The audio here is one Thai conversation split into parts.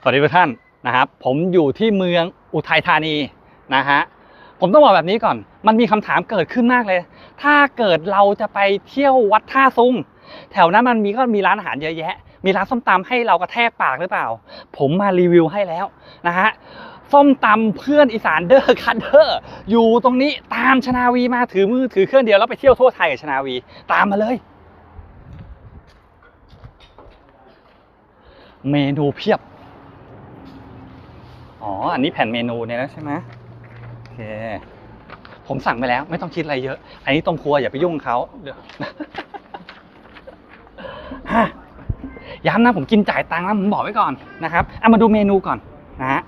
สวัสดีทุกท่านนะครับ ผมอยู่ที่เมืองอุทัยธานีนะฮะผมต้องบอกแบบนี้ก่อน มันมีคำถามเกิดขึ้นมากเลย ถ้าเกิดเราจะไปเที่ยววัดท่าซุงแถวนั้นมันมีก็มีร้านอาหารเยอะแยะ มีร้านส้มตำให้เรากระแทกปากหรือเปล่า ผมมารีวิวให้แล้วนะฮะส้มตำเพื่อนอีสานเดอร์คันเดอร์อยู่ตรงนี้ตามชนาวีมาถือมือถือเครื่องเดียวแล้วไปเที่ยวทั่วไทยกับชนาวี ตามมาเลย เมนูเพียบ อ๋อ อันนี้แผ่นเมนูเนี่ยแล้วใช่ไหมโอเค ผมสั่งไปแล้ว ไม่ต้องคิดอะไรเยอะ อันนี้ตรงครัวอย่าไปยุ่งเขาเดี๋ยวฮะย้ำนะผมกินจ่ายตังค์แล้วผมบอกไว้ก่อนนะครับเอามาดูเมนูก่อนนะฮะ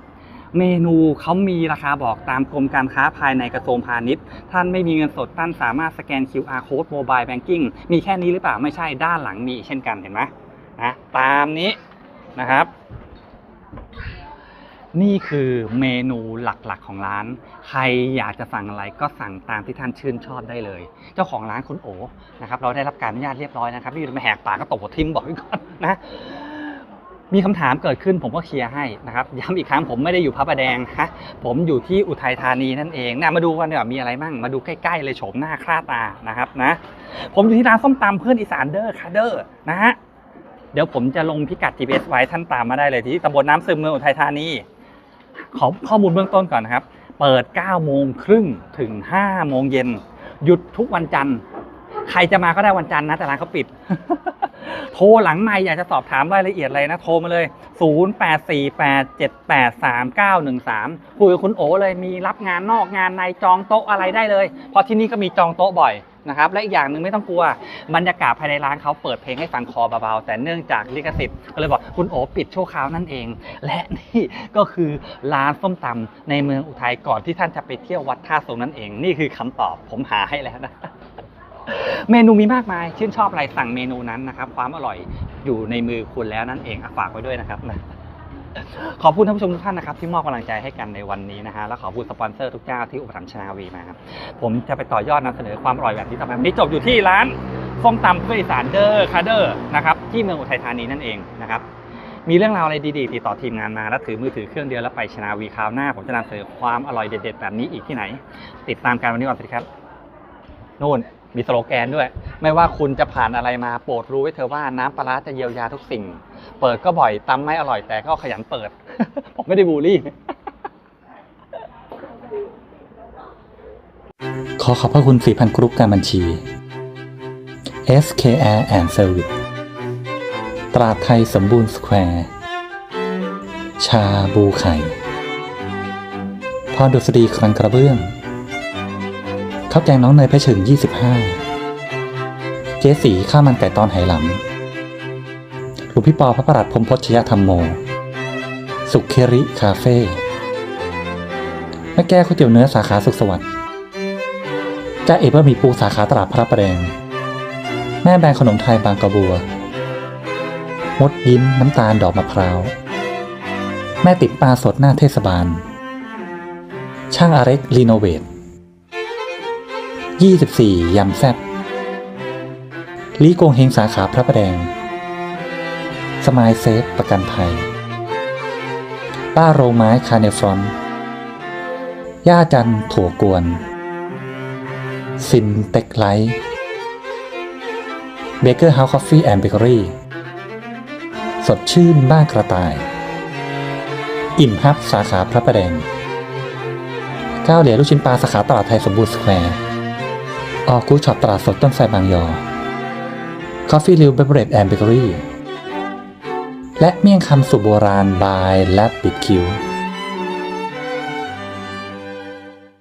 เมนูเขามีราคาบอกตามกรมการค้าภายในกระทรวงพาณิชย์ ท่านไม่มีเงินสดท่านสามารถสแกน QR code mobile banking มีแค่นี้หรือเปล่าไม่ใช่ด้านหลังมีเช่นกันเห็นไหมนะตามนี้นะครับ นี่คือเมนูหลักๆของร้าน ใครอยากจะสั่งอะไรก็สั่งตามที่ท่านชื่นชอบได้เลย เจ้าของร้านคุณโอนะครับเราได้รับการอนุญาตเรียบร้อยนะครับไม่อยู่มาแหกปากก็ตบหัวทิมบอกไว้ก่อนนะมีคำถามเกิดขึ้นผมก็เคลียร์ให้นะครับย้ำอีกครั้งผมไม่ได้อยู่พระประแดงฮะผมอยู่ที่อุทัยธานีนั่นเองนะมาดูกันดีกว่ามีอะไรมั่งมาดูใกล้ๆเลยโฉมหน้าคล้าตานะครับนะผมอยู่ที่ร้านส้มตำเพื่อนอีสานเดอร์คาเดอร์นะฮะเดี๋ยวผมจะลงพิกัด GPS ไว้ท่านตามมาได้เลยที่ตำบลน้ำซึมเมืองอุทัยธานี ขอข้อมูลเบื้องต้นก่อนนะครับ เปิด 9 โมงครึ่งถึง 5 โมงเย็น หยุดทุกวันจันทร์ ใครจะมาก็ได้วันจันทร์นะ แต่ร้านเขาปิด โทรหลังไม่อยากจะสอบถามรายละเอียดอะไรนะ โทรมาเลย 0848783913 คุยกับคุณโอเลยมีรับงานนอกงานในจองโต๊ะอะไรได้เลยเพราะที่นี่ก็มีจองโต๊ะบ่อยนะครับและอีกอย่างหนึ่งไม่ต้องกลัวบรรยากาศภายในร้านเขาเปิดเพลงให้ฟังคอเบาๆแต่เนื่องจากลิขสิทธิ์ก็เลยบอกคุณโอปิดชั่วคราวนั่นเอง และนี่ก็คือร้านส้มตำในเมืองอุทัยก่อนที่ท่านจะไปเที่ยววัดท่าทรงนั่นเอง นี่คือคำตอบผมหาให้แล้วนะ เมนูมีมากมาย ชื่นชอบอะไรสั่งเมนูนั้นนะครับ ความอร่อยอยู่ในมือคุณแล้วนั่นเองอะฝากไว้ด้วยนะครับขอบคุณท่านผู้ชมทุกท่านนะครับที่มอบกำลังใจให้กันในวันนี้นะฮะและขอบคุณสปอนเซอร์ทุกเจ้าที่อุปถัมภ์ชนาวีมาครับผมจะไปต่อยอดนำเสนอความอร่อยแบบนี้ต่อไปวันนี้จบอยู่ที่ร้านส้มตำเพื่ออีสานเดอร์คาเดอร์นะครับที่เมืองอุทัยธานีนั่นเองนะครับมีเรื่องราวอะไรดีๆติดต่อทีมงานมา แล้วถือมือถือเครื่องเดียวแล้วไปชนาวีคราวหน้า ผมจะนำเสนอความอร่อยเด็ดๆแบบนี้อีกที่ไหน ติดตามกันวันนี้ก่อนสวัสดีครับนู่น มีสโลแกนด้วย ไม่ว่าคุณจะผ่านอะไรมาโปรดรู้ไว้เถอะว่าน้ำปลาร้าจะเยียวยาทุกสิ่ง เปิดก็บ่อยตำไม่อร่อยแต่ก็ขยันเปิด ผมไม่ได้บูลลี่ ขอขอบพระคุณสีพันกรุ๊ปการบัญชี SKR and Service ตราดไทยสมบูรณ์สแควร์ ชาบูไข่พรดุษฎีครังกระเบื้อง ข้าวแกงน้องเนยเพชรเฉิง25 เจ๊สีข้าวมันไก่ตอนไหหลำหลวงพี่ปอพระประหลัดพรมพจยธรรมโม สุขเคริคาเฟ่แม่แก้วก๋วยเตี๋ยวเนื้อสาขาสุขสวัสดิ์จ้าเอ๋บะหมี่ปูสาขาตลาดพระประแดง แม่แบรนด์ขนมไทยบางกระบัว มดยิ้มน้ำตาลดอกมะพร้าว แม่ติดปลาสดหน้าเทศบาล ช่างอาเร็กรีโนเวท 24ยำแซ่บลีโกงเฮงสาขาพระประแดง สมายเซฟประกันภัย ป้าโรงไม้คาเนฟรอน ย่าจันถั่วกวนฟินเต็กไลท์เบเกอร์เฮาส์คอฟฟี่แอนด์เบเกอรี่ สดชื่นบ้านกระต่าย อิ่มฮับสาขาพระประแดงก้าวเหลียลูกชิ้นปลาสาขาตลาดไทยสมบูรณ์สแควร์ ออกูช็อปตลาดสดต้นไทรบางยอคอฟฟี่ริวเบเบรดแอนด์เบเกอรี่และเมี่ยงคำสุโบราณบายและปิดคิว